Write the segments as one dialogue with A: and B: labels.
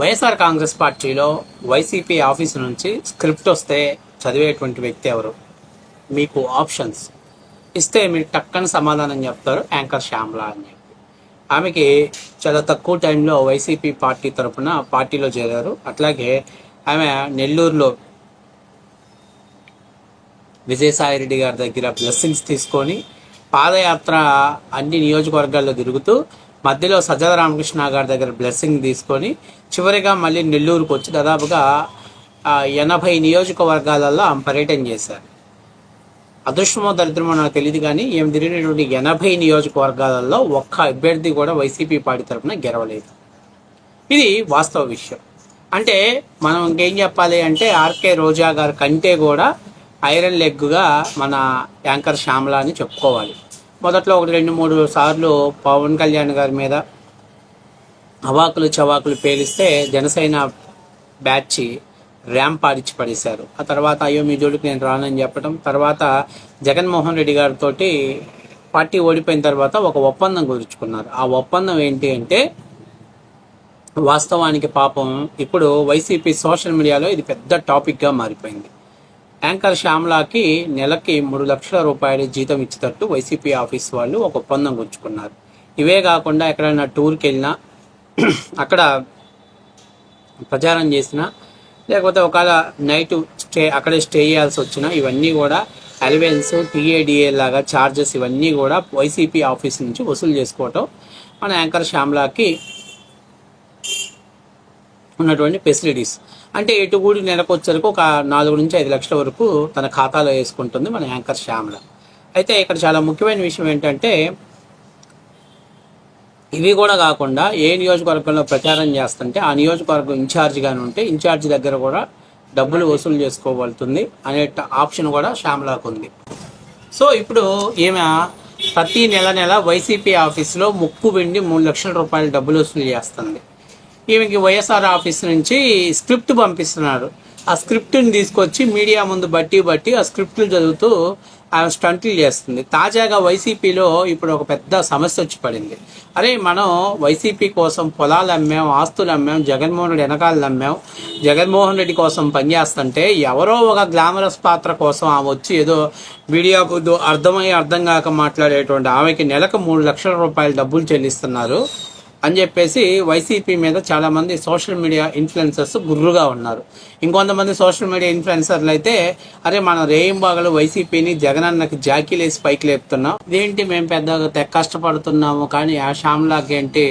A: వైఎస్ఆర్ కాంగ్రెస్ పార్టీలో YCP office నుంచి script వస్తే చదివేటువంటి వ్యక్తి ఎవరు? మీకు ఆప్షన్స్. ఇస్తే మీరు టక్కన సమాధానం చెప్తారు యాంకర్ శ్యామ్లా అని చెప్పి. ఆమెకి చాలా తక్కువ టైంలో వైసీపీ పార్టీ తరఫున పార్టీలో చేరారు. అట్లాగే ఆమె నెల్లూరులో విజయసాయిరెడ్డి గారి దగ్గర బ్లెస్సింగ్స్ తీసుకొని పాదయాత్ర అన్ని నియోజకవర్గాల్లో తిరుగుతూ మధ్యలో సజ్జల రామకృష్ణ గారి దగ్గర బ్లెస్సింగ్ తీసుకొని చివరిగా మళ్ళీ నెల్లూరుకు వచ్చి దాదాపుగా ఎనభై నియోజకవర్గాలలో ఆమె పర్యటన చేశారు. అదృష్టమో దరిద్రమో నాకు తెలియదు కానీ ఏమి తిరిగినటువంటి ఎనభై నియోజకవర్గాలలో ఒక్క అభ్యర్థి కూడా వైసీపీ పార్టీ తరఫున గెలవలేదు. ఇది వాస్తవ విషయం. అంటే మనం ఇంకేం చెప్పాలి అంటే ఆర్కే రోజా గారి కంటే కూడా ఐరన్ లెగ్గా మన యాంకర్ శ్యామల అని చెప్పుకోవాలి. మొదట్లో ఒకటి రెండు మూడు సార్లు పవన్ కళ్యాణ్ గారి మీద అవాకులు చవాకులు పేలిస్తే జనసేన బ్యాచ్ ర్యాంప్ ఆడిచ్చి పడేశారు. ఆ తర్వాత అయ్యో మీ జోడికి నేను రానని చెప్పడం తర్వాత జగన్మోహన్ రెడ్డి గారితో పార్టీ ఓడిపోయిన తర్వాత ఒక ఒప్పందం కుదుర్చుకున్నారు. ఆ ఒప్పందం ఏంటి అంటే వాస్తవానికి పాపం ఇప్పుడు వైసీపీ సోషల్ మీడియాలో ఇది పెద్ద టాపిక్గా మారిపోయింది. యాంకర్ శ్యామ్లాకి నెలకి మూడు లక్షల రూపాయలు జీతం ఇచ్చేటట్టు వైసీపీ ఆఫీస్ వాళ్ళు ఒక ఒప్పందం గుంచుకున్నారు ఇవే కాకుండా ఎక్కడైనా టూర్కి వెళ్ళినా అక్కడ ప్రచారం చేసినా లేకపోతే ఒకవేళ నైట్ స్టే అక్కడే స్టే చేయాల్సి వచ్చినా ఇవన్నీ కూడా అలవెన్స్ టీఏడిఏ లాగా ఛార్జెస్ ఇవన్నీ కూడా వైసీపీ ఆఫీస్ నుంచి వసూలు చేసుకోవటం మన యాంకర్ శ్యామ్లాకి ఉన్నటువంటి ఫెసిలిటీస్. అంటే ఎటు కూడి నెలకు వచ్చరికి ఒక నాలుగు నుంచి ఐదు లక్షల వరకు తన ఖాతాలో వేసుకుంటుంది మన యాంకర్ శ్యామల. అయితే ఇక్కడ చాలా ముఖ్యమైన విషయం ఏంటంటే ఇవి కూడా కాకుండా ఏ నియోజకవర్గంలో ప్రచారం చేస్తుంటే ఆ నియోజకవర్గం ఇన్ఛార్జిగానే ఉంటే ఇన్ఛార్జ్ దగ్గర కూడా డబ్బులు వసూలు చేసుకోబడుతుంది అనే ఆప్షన్ కూడా శ్యామలాకు ఉంది. సో ఇప్పుడు ఈమె ప్రతి నెల నెల వైసీపీ ఆఫీస్లో ముక్కు వెండి మూడు లక్షల రూపాయల డబ్బులు వసూలు చేస్తుంది. ఈమెకి వైఎస్ఆర్ ఆఫీస్ నుంచి స్క్రిప్ట్ పంపిస్తున్నారు. ఆ స్క్రిప్ట్ని తీసుకొచ్చి మీడియా ముందు బట్టి బట్టి ఆ స్క్రిప్ట్లు చదువుతూ ఆమె స్టంట్లు చేస్తుంది. తాజాగా వైసీపీలో ఇప్పుడు ఒక పెద్ద సమస్య వచ్చి పడింది. అరే మనం వైసీపీ కోసం పొలాలు అమ్మాం ఆస్తులు అమ్మాం జగన్మోహన్ రెడ్డి వెనకాలను అమ్మాం జగన్మోహన్ రెడ్డి కోసం పనిచేస్తుంటే ఎవరో ఒక గ్లామరస్ పాత్ర కోసం ఆమె వచ్చి ఏదో మీడియాకు ముందు అర్థమై అర్థం కాక మాట్లాడేటువంటి ఆమెకి నెలకు మూడు లక్షల రూపాయల డబ్బులు చెల్లిస్తున్నారు. అని చెప్పేసి వైసీపీ మీద చాలామంది సోషల్ మీడియా ఇన్ఫ్లుయెన్సర్స్ గుర్రుగా ఉన్నారు. ఇంకొంతమంది సోషల్ మీడియా ఇన్ఫ్లుయెన్సర్లు అయితే అరే మనం రేయింబాగలు వైసీపీని జగనన్నకి జాకీలేసి పైకి లేపుతున్నాం. ఇదేంటి మేము పెద్దగా కష్టపడుతున్నాము కానీ ఆ శ్యామ్లాకి ఏంటి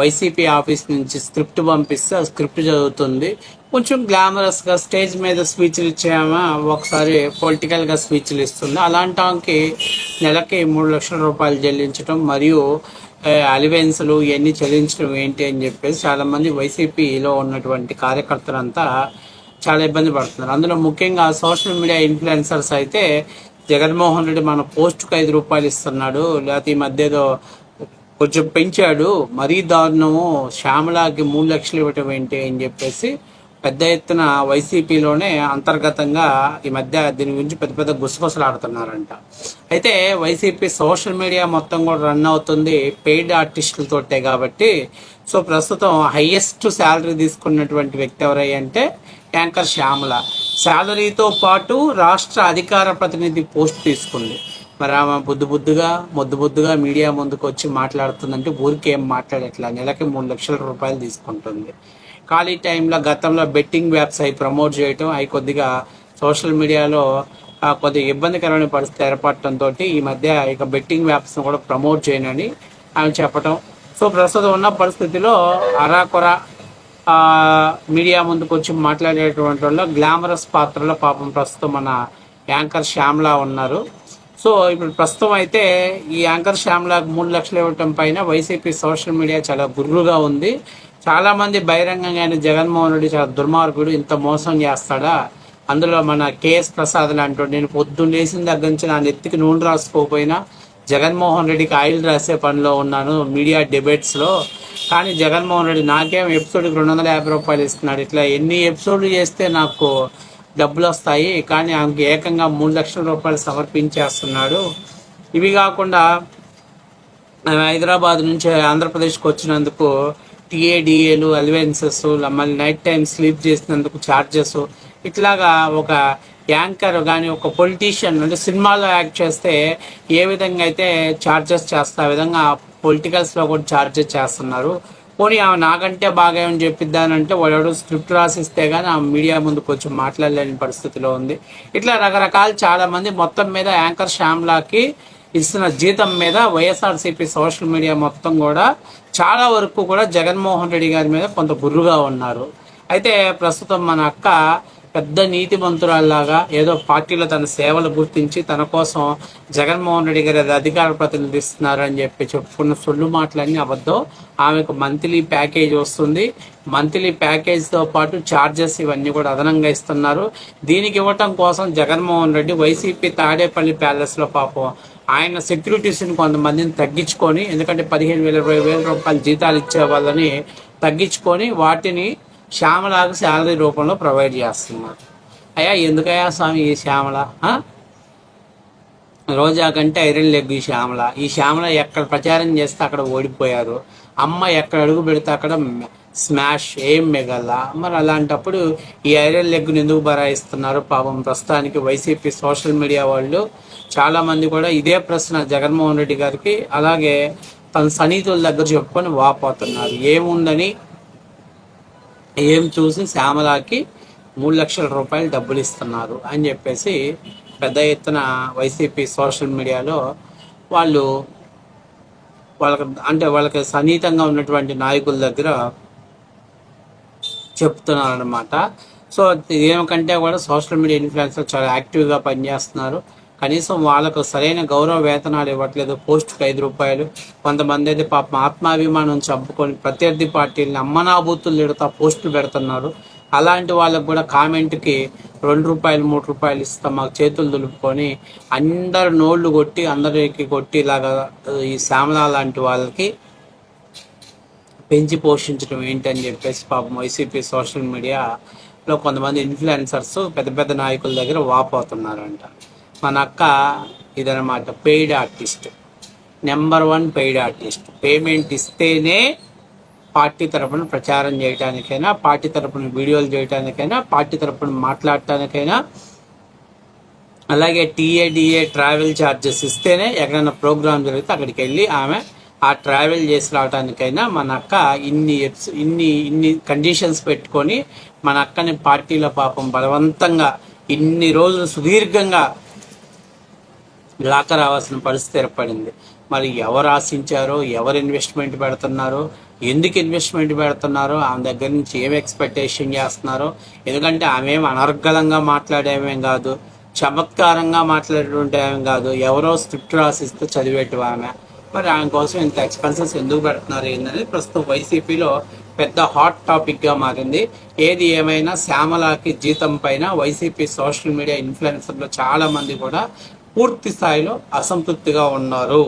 A: వైసీపీ ఆఫీస్ నుంచి స్క్రిప్ట్ పంపిస్తే ఆ స్క్రిప్ట్ చదువుతుంది. కొంచెం గ్లామరస్గా స్టేజ్ మీద స్పీచ్లు ఇచ్చామా ఒకసారి పొలిటికల్గా స్పీచ్లు ఇస్తుంది. అలాంటి నెలకి మూడు లక్షల రూపాయలు చెల్లించడం మరియు అలివెన్స్లు ఇవన్నీ చెల్లించడం ఏంటి అని చెప్పేసి చాలామంది వైసీపీలో ఉన్నటువంటి కార్యకర్తలంతా చాలా ఇబ్బంది పడుతున్నారు. అందులో ముఖ్యంగా సోషల్ మీడియా ఇన్ఫ్లుయెన్సర్స్ అయితే జగన్మోహన్ రెడ్డి మన పోస్టుకు ఐదు రూపాయలు ఇస్తున్నాడు లేకపోతే ఈ మధ్య ఏదో కొంచెం పెంచాడు మరీ దారుణము శ్యామలాకి మూడు లక్షలు ఇవ్వటం ఏంటి అని చెప్పేసి పెద్ద ఎత్తున వైసీపీలోనే అంతర్గతంగా ఈ మధ్య దీని గురించి పెద్ద పెద్ద గుసగుసలు ఆడుతున్నారంట. అయితే వైసీపీ సోషల్ మీడియా మొత్తం కూడా రన్ అవుతుంది. పెయిడ్ ఆర్టిస్టులతోటే కాబట్టి. సో ప్రస్తుతం హైయెస్ట్ శాలరీ తీసుకున్నటువంటి వ్యక్తి ఎవరయ్యంటే అంటే యాంకర్ శ్యామల. శాలరీతో పాటు రాష్ట్ర అధికార ప్రతినిధి పోస్ట్ తీసుకుంది. మరి ఆమె బుద్ధి బుద్ధిగా ముద్దు బుద్ధిగా మీడియా ముందుకు వచ్చి మాట్లాడుతుందంటే ఊరికి ఏం మాట్లాడట్లా? నెలకి మూడు లక్షల రూపాయలు తీసుకుంటుంది. ఖాళీ టైంలో గతంలో బెట్టింగ్ యాప్స్ అవి ప్రమోట్ చేయటం అవి కొద్దిగా సోషల్ మీడియాలో కొద్దిగా ఇబ్బందికరమైన పరిస్థితి ఏర్పడటంతో ఈ మధ్య ఇక బెట్టింగ్ యాప్స్ కూడా ప్రమోట్ చేయనని ఆమె చెప్పటం. సో ప్రస్తుతం ఉన్న పరిస్థితిలో అరాకొర మీడియా ముందుకు వచ్చి మాట్లాడేటువంటి వాళ్ళు గ్లామరస్ పాత్రలో పాపం ప్రస్తుతం మన యాంకర్ శ్యామ్లా ఉన్నారు. సో ఇప్పుడు ప్రస్తుతం అయితే ఈ యాంకర్ శ్యామ్లాకు మూడు లక్షలు ఇవ్వటం పైన వైసీపీ సోషల్ మీడియా చాలా గుర్రుగా ఉంది. చాలామంది బహిరంగంగా బహిరంగంగానే జగన్మోహన్ రెడ్డి చాలా దుర్మార్గుడు ఇంత మోసం చేస్తాడా? అందులో మన కేఎస్ ప్రసాద్ లాంటి నేను పొద్దున్న లేచిన దగ్గర నుంచి నా నెత్తికి నూనె రాసుకోకపోయినా జగన్మోహన్ రెడ్డికి ఆయిల్ రాసే పనిలో ఉన్నాను మీడియా డిబేట్స్లో కానీ జగన్మోహన్ రెడ్డి నాకేం ఎపిసోడ్కి రెండు వందల యాభై రూపాయలు ఇస్తున్నాడు. ఇట్లా ఎన్ని ఎపిసోడ్లు చేస్తే నాకు డబ్బులు వస్తాయి కానీ ఆమెకి ఏకంగా మూడు లక్షల రూపాయలు సమర్పించేస్తున్నాడు. ఇవి కాకుండా హైదరాబాద్ నుంచి ఆంధ్రప్రదేశ్కి వచ్చినందుకు టీఏడిఏలు అలవెన్సెస్ మళ్ళీ నైట్ టైం స్లీప్ చేసినందుకు ఛార్జెస్ ఇట్లాగా ఒక యాంకర్ కానీ ఒక పొలిటీషియన్ అంటే సినిమాలో యాక్ట్ చేస్తే ఏ విధంగా అయితే ఛార్జెస్ చేస్తా ఆ విధంగా పొలిటికల్స్లో కూడా ఛార్జెస్ చేస్తున్నారు. పోనీ ఆమె నాకంటే బాగా ఏమని చెప్పిద్దానంటే వాడు స్క్రిప్ట్ రాసిస్తే కానీ ఆ మీడియా ముందు కొంచెం మాట్లాడలేని పరిస్థితిలో ఉంది. ఇట్లా రకరకాలు చాలామంది మొత్తం మీద యాంకర్ శ్యామ్లాకి ఇస్తున్న జీతం మీద వైఎస్ఆర్సీపీ సోషల్ మీడియా మొత్తం కూడా చాలా వరకు కూడా జగన్మోహన్ రెడ్డి గారి మీద కొంత గుర్రుగా ఉన్నారు. అయితే ప్రస్తుతం మన అక్క పెద్ద నీతిమంతురాల్లాగా ఏదో పార్టీలో తన సేవలు గుర్తించి తన కోసం జగన్మోహన్ రెడ్డి గారి అధికార ప్రతినిధిస్తున్నారు అని చెప్పి చెప్పుకున్న సొల్లు మాటలన్నీ అబద్ధం. ఆమెకు మంత్లీ ప్యాకేజ్ వస్తుంది. మంత్లీ ప్యాకేజ్తో పాటు ఛార్జెస్ ఇవన్నీ కూడా అదనంగా ఇస్తున్నారు. దీనికి ఇవ్వటం కోసం జగన్మోహన్ రెడ్డి వైసీపీ తాడేపల్లి ప్యాలెస్లో పాపం ఆయన సెక్యూరిటీస్ని కొంతమందిని తగ్గించుకొని ఎందుకంటే పదిహేను వేల ఇరవై వేల రూపాయలు జీతాలు ఇచ్చే వాళ్ళని తగ్గించుకొని వాటిని శ్యామలాకు శాలరీ రూపంలో ప్రొవైడ్ చేస్తున్నారు. అయ్యా ఎందుకయ్యా స్వామి ఈ శ్యామల? రోజా కంటే ఐరన్ లెగ్ ఈ శ్యామల. ఈ శ్యామల ఎక్కడ ప్రచారం చేస్తే అక్కడ ఓడిపోయారు. అమ్మ ఎక్కడ అడుగు పెడితే అక్కడ స్మాష్ ఏం మిగల మరి అలాంటప్పుడు ఈ ఐరన్ లెగ్ను ఎందుకు బరాయిస్తున్నారు? పాపం ప్రస్తుతానికి వైసీపీ సోషల్ మీడియా వాళ్ళు చాలామంది కూడా ఇదే ప్రశ్న జగన్మోహన్ రెడ్డి గారికి అలాగే తన సన్నిహితుల దగ్గర చెప్పుకొని వాపోతున్నారు. ఏముందని ఏం చూసి శ్యామలాకి మూడు లక్షల రూపాయలు డబ్బులు ఇస్తున్నారు అని చెప్పేసి పెద్ద ఎత్తున వైసీపీ సోషల్ మీడియాలో వాళ్ళు వాళ్ళకి అంటే వాళ్ళకి సన్నిహితంగా ఉన్నటువంటి నాయకుల దగ్గర చెప్తున్నారు అనమాట సో ఏమికంటే కూడా సోషల్ మీడియా ఇన్ఫ్లుయెన్సర్ చాలా యాక్టివ్గా పనిచేస్తున్నారు. కనీసం వాళ్ళకు సరైన గౌరవ వేతనాలు ఇవ్వట్లేదు పోస్టుకి ఐదు రూపాయలు. కొంతమంది అయితే పాపం ఆత్మాభిమానం చంపుకొని ప్రత్యర్థి పార్టీలను అమ్మనాభూతులు తిడుతా పోస్టులు పెడుతున్నారు. అలాంటి వాళ్ళకు కూడా కామెంట్కి రెండు రూపాయలు మూడు రూపాయలు ఇస్తాం మాకు చేతులు దులుపుకొని అందరు నోళ్ళు కొట్టి అందరికి కొట్టి ఇలాగా ఈ శ్యామల లాంటి వాళ్ళకి పెంచి పోషించడం ఏంటని చెప్పేసి పాపం వైసీపీ సోషల్ మీడియాలో కొంతమంది ఇన్ఫ్లుయెన్సర్స్ పెద్ద పెద్ద నాయకుల దగ్గర వాపోతున్నారంట. మన అక్క ఇదనమాట paid artist number one paid artist payment ఇస్తేనే పార్టీ తరపున ప్రచారం చేయడానికైనా పార్టీ తరపున వీడియోలు చేయడానికైనా పార్టీ తరపున మాట్లాడటానికైనా అలాగే టీఏడిఏ ట్రావెల్ ఛార్జెస్ ఇస్తేనే ఎక్కడైనా ప్రోగ్రామ్ జరిగితే అక్కడికి వెళ్ళి ఆమె ఆ ట్రావెల్ చేసి రావడానికైనా మన అక్క ఇన్ని ఎప్స్- ఇన్ని ఇన్ని కండిషన్స్ పెట్టుకొని మన అక్కని పార్టీలో పాపం బలవంతంగా ఇన్ని రోజులు సుదీర్ఘంగా లాక రావాల్సిన పరిస్థితి ఏర్పడింది. మరి ఎవరు ఆశించారో ఎవరు ఇన్వెస్ట్మెంట్ పెడుతున్నారో ఎందుకు ఇన్వెస్ట్మెంట్ పెడుతున్నారో ఆమె దగ్గర నుంచి ఏం ఎక్స్పెక్టేషన్ చేస్తున్నారో ఎందుకంటే ఆమె ఏం అనర్గళంగా మాట్లాడేమేం కాదు చమత్కారంగా మాట్లాడేటువంటి ఏం కాదు ఎవరో స్క్రిప్ట్ రాసిస్తే చదివేటి ఆమె. మరి ఆమె కోసం ఇంత ఎక్స్పెన్సెస్ ఎందుకు పెడుతున్నారు ఏంటనేది ప్రస్తుతం వైసీపీలో పెద్ద హాట్ టాపిక్గా మారింది. ఏది ఏమైనా శ్యామలాకి జీతం పైన వైసీపీ సోషల్ మీడియా ఇన్ఫ్లుయెన్సర్లు చాలామంది కూడా పూర్తి స్థాయిలో అసంతృప్తిగా ఉన్నారు.